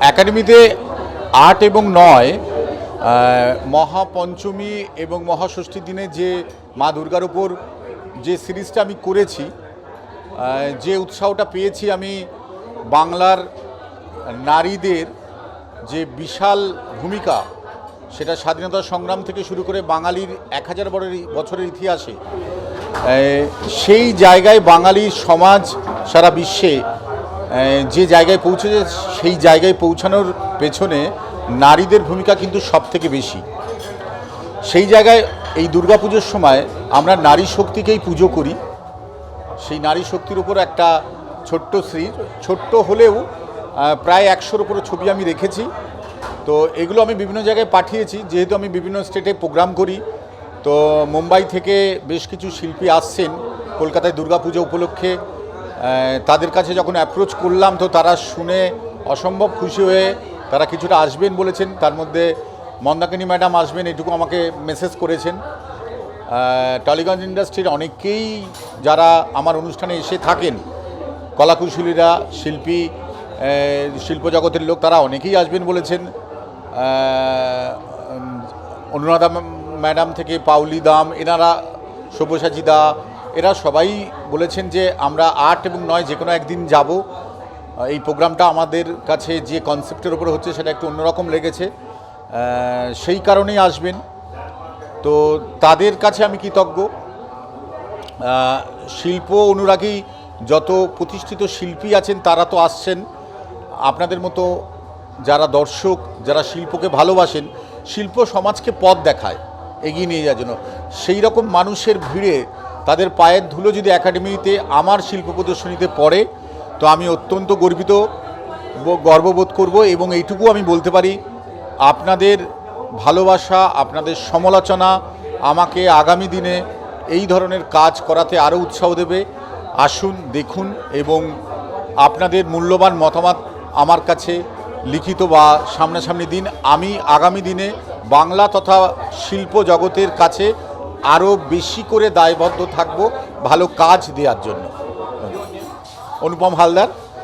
একাডেমিতে আট এবং নয় মহাপঞ্চমী এবং মহাষষ্ঠীর দিনে যে মা দুর্গার উপর যে সিরিজটা আমি করেছি যে উৎসাহটা পেয়েছি আমি বাংলার নারীদের যে বিশাল ভূমিকা, সেটা স্বাধীনতা সংগ্রাম থেকে শুরু করে বাঙালির এক হাজার বছরের ইতিহাসে সেই জায়গায় বাঙালি সমাজ সারা বিশ্বে যে জায়গায় পৌঁছেছে, সেই জায়গায় পৌঁছানোর পেছনে নারীদের ভূমিকা কিন্তু সব থেকে বেশি। সেই জায়গায় এই দুর্গাপুজোর সময় আমরা নারী শক্তিকেই পুজো করি। সেই নারী শক্তির উপর একটা ছোট্ট শ্রী, ছোট্ট হলেও প্রায় একশোর উপরে ছবি আমি রেখেছি। তো এগুলো আমি বিভিন্ন জায়গায় পাঠিয়েছি, যেহেতু আমি বিভিন্ন স্টেটে প্রোগ্রাম করি। তো মুম্বাই থেকে বেশ কিছু শিল্পী আসছেন। কলকাতায় দুর্গাপুজো উপলক্ষে তাদের কাছে যখন অ্যাপ্রোচ করলাম, তো তারা শুনে অসম্ভব খুশি হয়ে তারা কিছুটা আসবেন বলেছেন। তার মধ্যে মন্দাকিনী ম্যাডাম আসবেন এটুকু আমাকে মেসেজ করেছেন। টালিগঞ্জ ইন্ডাস্ট্রির অনেকেই যারা আমার অনুষ্ঠানে এসে থাকেন, কলাকুশলীরা, শিল্পী শিল্প জগতের লোক, তারা অনেকেই আসবেন বলেছেন। অনুরাধা ম্যাডাম থেকে পাউলি দাম, এনারা সব্যসাচী দা এরা সবাই বলেছেন যে আমরা আট এবং নয় যে কোনো একদিন যাব। এই প্রোগ্রামটা আমাদের কাছে যে কনসেপ্টের উপরে হচ্ছে সেটা একটু অন্যরকম লেগেছে। সেই কারণেই আসবেন। তো তাদের কাছে আমি কৃতজ্ঞ। শিল্প অনুরাগী যত প্রতিষ্ঠিত শিল্পী আছেন তারা তো আসছেন। আপনাদের মতো যারা দর্শক, যারা শিল্পকে ভালোবাসেন, শিল্প সমাজকে পথ দেখায়, এগিয়ে নিয়ে যাওয়ার জন্য। সেই রকম মানুষের ভিড়ে তাদের পায়ের ধুলো যদি একাডেমিতে আমার শিল্প প্রদর্শনীতে পড়ে, তো আমি অত্যন্ত গর্বিত গর্ববোধ করব এবং এইটুকু আমি বলতে পারি, আপনাদের ভালোবাসা, আপনাদের সমালোচনা আমাকে আগামী দিনে এই ধরনের কাজ করাতে আরও উৎসাহ দেবে। আসুন, দেখুন এবং আপনাদের মূল্যবান মতামত আমার কাছে লিখিত বা সামনাসামনি দিন। আমি আগামী দিনে বাংলা তথা শিল্প জগতের কাছে আরও বেশি করে দায়বদ্ধ থাকব ভালো কাজ দেওয়ার জন্য। অনুপম হালদার।